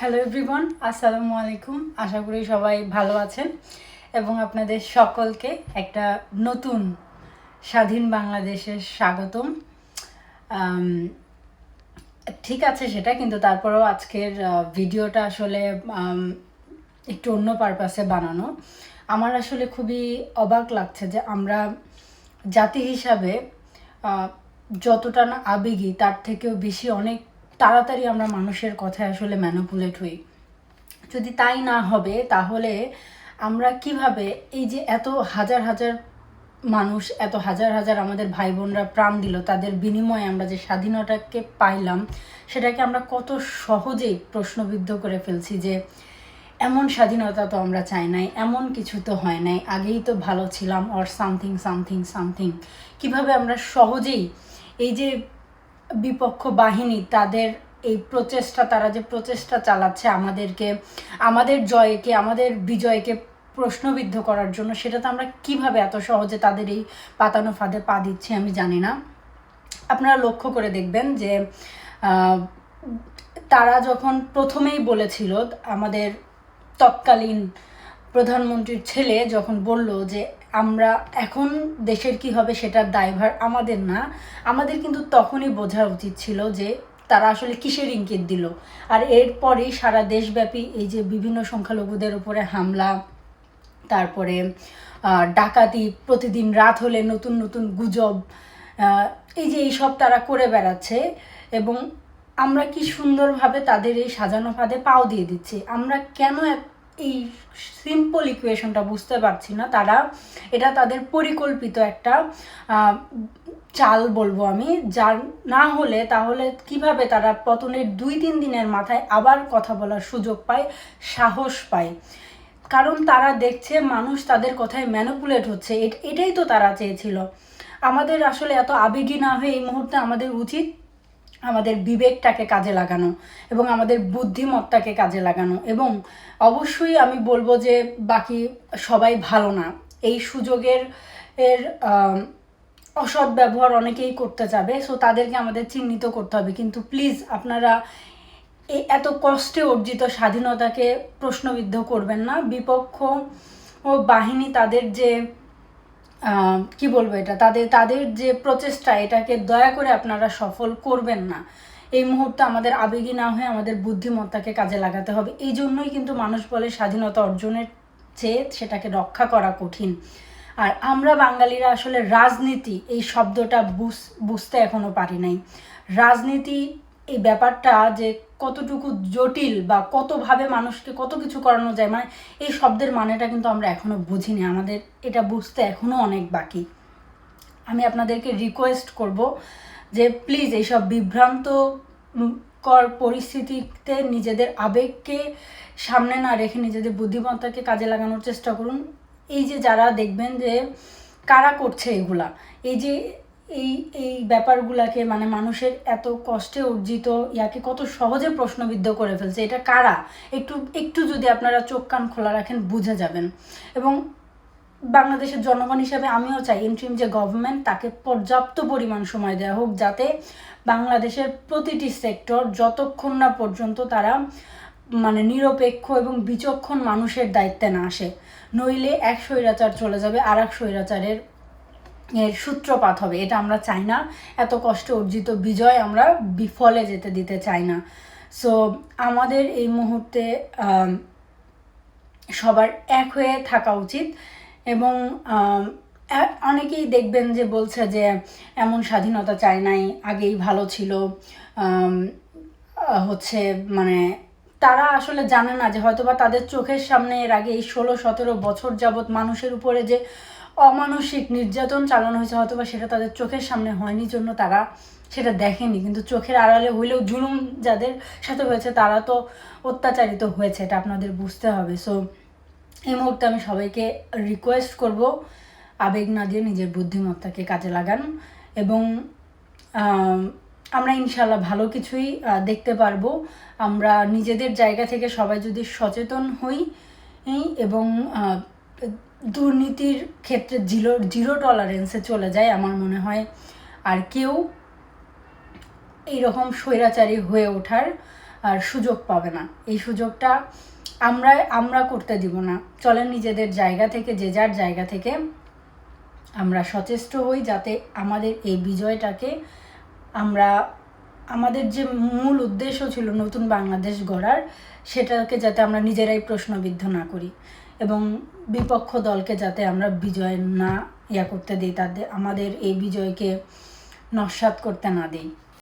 Hello everyone আসসালামু আলাইকুম। আশা করি সবাই ভালো আছেন এবং আপনাদের সকলকে একটা নতুন স্বাধীন বাংলাদেশের স্বাগতম। ঠিক আছে সেটা, কিন্তু তারপরেও আজকের ভিডিওটা আসলে একটু অন্য পারপাসে বানানো। আমার আসলে খুবই অবাক লাগছে যে আমরা জাতি হিসাবে যতটা না আবেগী, তার থেকেও বেশি অনেক তাড়াতাড়ি আমরা মানুষের কথায় আসলে ম্যানুপুলেট হই। যদি তাই না হবে, তাহলে আমরা কীভাবে এই যে এত হাজার হাজার মানুষ, এত হাজার হাজার আমাদের ভাই বোনরা প্রাণ দিল, তাদের বিনিময়ে আমরা যে স্বাধীনতাকে পাইলাম, সেটাকে আমরা কত সহজেই প্রশ্নবিদ্ধ করে ফেলছি যে এমন স্বাধীনতা তো আমরা চাই নাই, এমন কিছু তো হয় নাই, আগেই তো ভালো ছিলাম অর সামথিং সামথিং সামথিং কীভাবে আমরা সহজেই এই যে বিপক্ষ বাহিনী, তাদের এই প্রচেষ্টা, তারা যে প্রচেষ্টা চালাচ্ছে আমাদেরকে, আমাদের জয়কে, আমাদের বিজয়কে প্রশ্নবিদ্ধ করার জন্য, সেটা তো আমরা কীভাবে এত সহজে তাদের এই পাতানো ফাঁদে পা দিচ্ছি আমি জানি না। আপনারা লক্ষ্য করে দেখবেন যে তারা যখন প্রথমেই বলেছিল, আমাদের তৎকালীন প্রধানমন্ত্রীর ছেলে যখন বলল যে আমরা এখন দেশের কি হবে সেটার দায়ভার আমাদের না। আমাদের কিন্তু তখনই বোঝা উচিত ছিল যে তারা আসলে কিসের ইঙ্গিত দিল। আর এরপরেই সারা দেশব্যাপী এই যে বিভিন্ন সংখ্যালঘুদের উপরে হামলা, তারপরে ডাকাতি, প্রতিদিন রাত হলে নতুন নতুন গুজব এই যে এইসব তারা করে বেড়াচ্ছে এবং আমরা কি সুন্দরভাবে তাদের এই সাজানো ফাঁদে পাও দিয়ে দিচ্ছি। আমরা কেন এই সিম্পল ইকুয়েশনটা বুঝতে পারছি না। তারা, এটা তাদের পরিকল্পিত একটা চাল বলব আমি, যার না হলে তাহলে কীভাবে তারা পতনের দুই তিন দিনের মাথায় আবার কথা বলার সুযোগ পায়, সাহস পায়। কারণ তারা দেখছে মানুষ তাদের কথায় ম্যানুপুলেট হচ্ছে, এট- এটাই তো তারা চেয়েছিল। আমাদের আসলে এত আবেগী না হয়ে এই মুহূর্তে আমাদের উচিত আমাদের বিবেকটাকে কাজে লাগানো এবং আমাদের বুদ্ধিমত্তাকে কাজে লাগানো এবং অবশ্যই আমি বলব যে বাকি সবাই ভালো না। এই সুযোগের, এর অসৎ ব্যবহার অনেকেই করতে যাবে সো তাদেরকে আমাদের চিহ্নিত করতে হবে। কিন্তু প্লিজ আপনারা এত কষ্টে অর্জিত স্বাধীনতাকে প্রশ্নবিদ্ধ করবেন না। বিপক্ষ ও বাহিনী তাদের যে কি বলব এটা? তাদের তাদের যে প্রচেষ্টা, এটাকে দয়া করে আপনারা সফল করবেন না। এই মুহূর্তে আমাদের আবেগী না হয়ে আমাদের বুদ্ধিমত্তাকে কাজে লাগাতে হবে। এই জন্যই কিন্তু মানুষ বলে স্বাধীনতা অর্জনের চেয়ে সেটাকে রক্ষা করা কঠিন। আর আমরা বাঙালিরা আসলে রাজনীতি, এই শব্দটা বুঝ- বুঝতে এখনও পারি নাই। রাজনীতি, এই ব্যাপারটা যে কতটুকু জটিল বা কতভাবে মানুষকে কত কিছু করানো যায় মানে এই শব্দের মানেটা কিন্তু আমরা এখনও বুঝিনি। আমাদের এটা বুঝতে এখনও অনেক বাকি। আমি আপনাদেরকে রিকোয়েস্ট করব যে প্লিজ এইসব বিভ্রান্ত কর পরিস্থিতিতে নিজেদের আবেগকে সামনে না রেখে নিজেদের বুদ্ধিমত্তাকে কাজে লাগানোর চেষ্টা করুন। এই যে যারা দেখবেন যে কারা করছে এগুলা, এই যে এই এই ব্যাপারগুলাকে মানে মানুষের এত কষ্টে অর্জিত, ইয়াকে কত সহজে প্রশ্নবিদ্ধ করে ফেলছে, এটা কারা? একটু একটু যদি আপনারা চোখ কান খোলা রাখেন, বুঝে যাবেন। এবং বাংলাদেশের জনগণ হিসেবে আমিও চাই ইন্ট্রিম যে গভর্নমেন্ট তাকে পর্যাপ্ত পরিমাণ সময় দেওয়া হোক, যাতে বাংলাদেশের প্রতিটি সেক্টর যতক্ষণ না পর্যন্ত তারা মানে নিরপেক্ষ এবং বিচক্ষণ মানুষের দায়িত্বে না আসে, নইলে এক স্বৈরাচার চলে যাবে আর এক স্বৈরাচারের এর সূত্রপাত হবে, এটা আমরা চাই না। এত কষ্ট অর্জিত বিজয় আমরা বিফলে যেতে দিতে চাই না। সো আমাদের এই মুহূর্তে সবার এক হয়ে থাকা উচিত এবং অনেকেই দেখবেন যে বলছে যে এমন স্বাধীনতা চায় নাই, আগেই ভালো ছিল। হচ্ছে মানে তারা আসলে জানে না যে হয়তোবা তাদের চোখের সামনে এর আগে এই ষোলো সতেরো বছর যাবৎ মানুষের উপরে যে অমানসিক নির্যাতন চালানো হয়েছে, হয়তোবা সেটা তাদের চোখের সামনে হয়নি জন্য তারা সেটা দেখেনি। কিন্তু চোখের আড়ালে হইলেও জুলুম যাদের সাথে হয়েছে তারা তো অত্যাচারিত হয়েছে, এটা আপনাদের বুঝতে হবে। সো এই মুহূর্তে আমি সবাইকে রিকোয়েস্ট করব, আবেগ না দিয়ে নিজের বুদ্ধিমত্তাকে কাজে লাগান এবং আমরা ইনশাল্লাহ ভালো কিছুই দেখতে পারব। আমরা নিজেদের জায়গা থেকে সবাই যদি সচেতন হই এবং দুর্নীতির ক্ষেত্রে জিরো জিরো টলারেন্সে চলে যায় আমার মনে হয়। আর কেউ এইরকম স্বৈরাচারী হয়ে ওঠার আর সুযোগ পাবে না। এই সুযোগটা আমরা আমরা করতে দিব না। চলেন নিজেদের জায়গা থেকে, যে যার জায়গা থেকে আমরা সচেষ্ট হই, যাতে আমাদের এই বিজয়টাকে আমরা, আমাদের যে মূল উদ্দেশ্য ছিল নতুন বাংলাদেশ গড়ার সেটাকে যাতে আমরা নিজেরাই প্রশ্নবিদ্ধ না করি এবং বিপক্ষ দলকে যাতে আমরা বিজয় না ইয়া করতে দিই, তাদের, আমাদের এই বিজয়কে নস্বাত করতে না দিই।